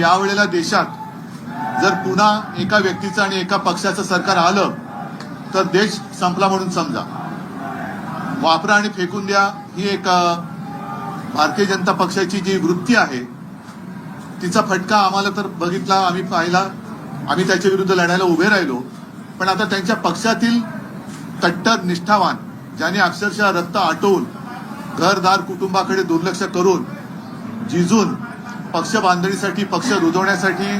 यावेळेला देशात जर पुन्हा एका व्यक्तीचं आणि एका पक्षाचं सरकार आलं तर देश संपला म्हणून समजा. वापरा आणि फेकून द्या ही एक भारतीय जनता पक्षाची जी वृत्ती आहे तिचा फटका आम्हाला तर बघितला आम्ही पाहिला. आम्ही त्याच्या विरुद्ध लढायला उभे राहिलो. पण आता त्यांच्या पक्षातील कट्टर निष्ठावान ज्यांनी अक्षरशः रक्त आटवून घरदार कुटुंबाकडे दुर्लक्ष करून जिजून पक्ष बांधणीसाठी पक्ष रुजवण्यासाठी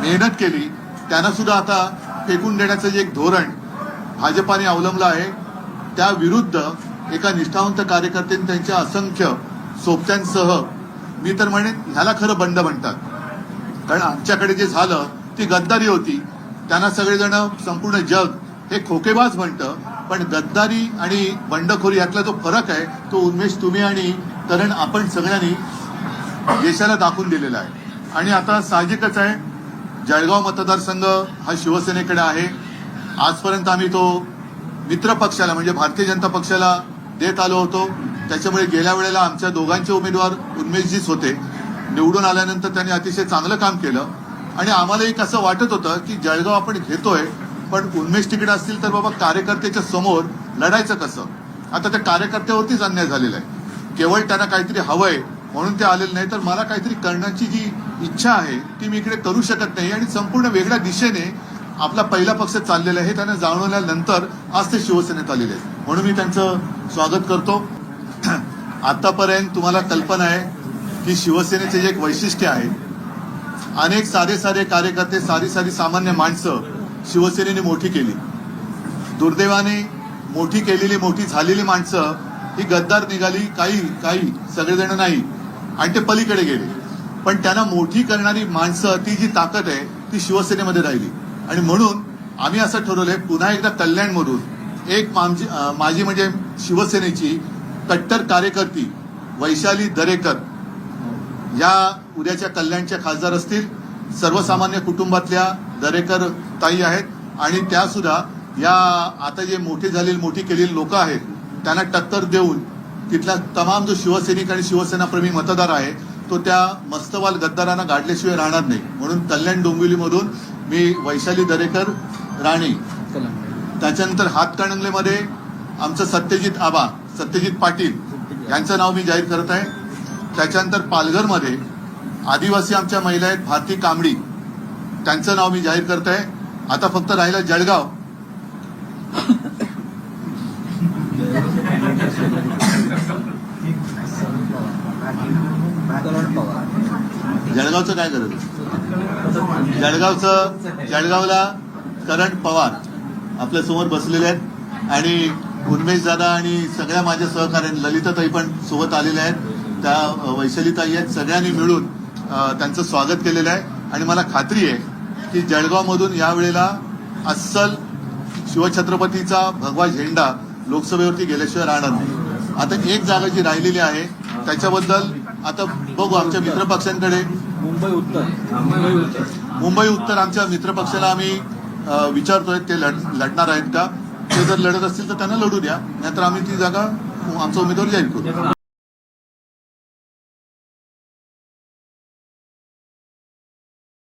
मेहनत केली. त्यांना सुद्धा आता फेकून देण्याचं जे एक धोरण भाजपाने अवलंबलं आहे त्या विरुद्ध एका निष्ठावंत कार्यकर्त्यांनी त्यांच्या असंख्य सोबत्यांसह मी तर म्हणेन ह्याला खरं बंड म्हणतात. कारण आमच्याकडे जे झालं ती गद्दारी होती. त्यांना सगळेजण संपूर्ण जग हे खोकेबाज म्हणतं पण गद्दारी आणि बंडखोरी यातला जो फरक आहे तो उन्मेष तुम्ही आणि कारण आपण सगळ्यांनी देशाला दाखवून दिलेला आहे. आणि आता साहजिकच आहे जळगाव मतदारसंघ हा शिवसेनेकडे आहे. आजपर्यंत आम्ही तो मित्र पक्षाला म्हणजे भारतीय जनता पक्षाला देत आलो होतो. त्याच्यामुळे गेल्या वेळेला आमच्या दोघांचे उमेदवार उन्मेषजीच होते. निवडून आल्यानंतर त्यांनी अतिशय चांगलं काम केलं. आणि आम्हाला एक असं वाटत होतं की जळगाव आपण घेतोय पण उन्मेष तिकडे असतील तर बाबा कार्यकर्त्याच्या समोर लढायचं कसं? आता त्या कार्यकर्त्यावरतीच अन्याय झालेला आहे. केवळ त्यांना काहीतरी हवंय म्हणून ते आलेले नाही. तर मला काहीतरी करण्याची जी इच्छा आहे ती मी इकडे करू शकत नाही आणि संपूर्ण वेगळ्या दिशेने आपला पहिला पक्ष चाललेला आहे. त्यांना जाणवल्यानंतर आज ते शिवसेनेत आलेले आहेत. म्हणून मी त्यांचं स्वागत करतो. आतापर्यंत तुम्हाला कल्पना आहे की शिवसेनेचे जे एक वैशिष्ट्य आहे अनेक साधे साधे कार्यकर्ते साधी साधी सामान्य माणसं शिवसेनेने मोठी केली. दुर्दैवाने मोठी केलेली मोठी झालेली माणसं ही गद्दार निघाली काही काही सगळेजण नाही. आणि ते पलीकडे गेले. पण त्यांना मोठी करणारी माणसं ती जी ताकद आहे ती शिवसेनेमध्ये राहिली. आणि म्हणून आम्ही असं ठरवलंय पुन्हा एकदा कल्याणमधून एक माझी म्हणजे शिवसेनेची कट्टर कार्यकर्ती वैशाली दरेकर या उद्याच्या कल्याणच्या खासदार असतील. सर्वसामान्य कुटुंबातल्या दरेकर ताई आहेत. आणि त्या सुद्धा या आता जे मोठी झालेली मोठी केलेली लोक आहेत त्यांना टक्कर देऊन तिथला तमाम जो शिवसैनिक आणि शिवसेनाप्रेमी मतदार आहे तो त्या मस्तवाल गद्दारांना गाडल्याशिवाय राहणार नाही. म्हणून कल्याण डोंबिवलीमधून मी वैशाली दरेकर राणे. त्याच्यानंतर हातकणंगलेमध्ये आमचं सत्यजित आबा सत्यजित पाटील यांचं नाव मी जाहीर करत आहे. त्याच्यानंतर पालघरमध्ये आदिवासी आमच्या महिला आहेत भारती कांबडी त्यांचं नाव मी जाहीर करत आहे. आता फक्त राहिलं जळगाव. जळगावचं काय करत जळगावचं जळगावला करण पवार आपल्यासमोर बसलेले आहेत. आणि उन्मेश दादा आणि सगळ्या माझ्या सहकार्यांनी ललिताताई पण सोबत आलेल्या आहेत. त्या वैशालीताई आहेत. सगळ्यांनी मिळून त्यांचं स्वागत केलेलं आहे. आणि मला खात्री आहे की जळगावमधून यावेळेला अस्सल शिवछत्रपतीचा भगवा झेंडा लोकसभेवरती गेल्याशिवाय राहणार नाही. आता एक जागा जी राहिलेली आहे त्याच्याबद्दल आता बघू आमच्या मित्रपक्षांकडे. मुंबई उत्तर. मुंबई उत्तर. मुंबई उत्तर आमच्या मित्रपक्षाला आम्ही विचारतोय ते लढ लढणार आहेत का? ते जर लढत असतील तर त्यांना लढू द्या नाहीतर आम्ही ती जागा आमचा उमेदवार जाहीर करू.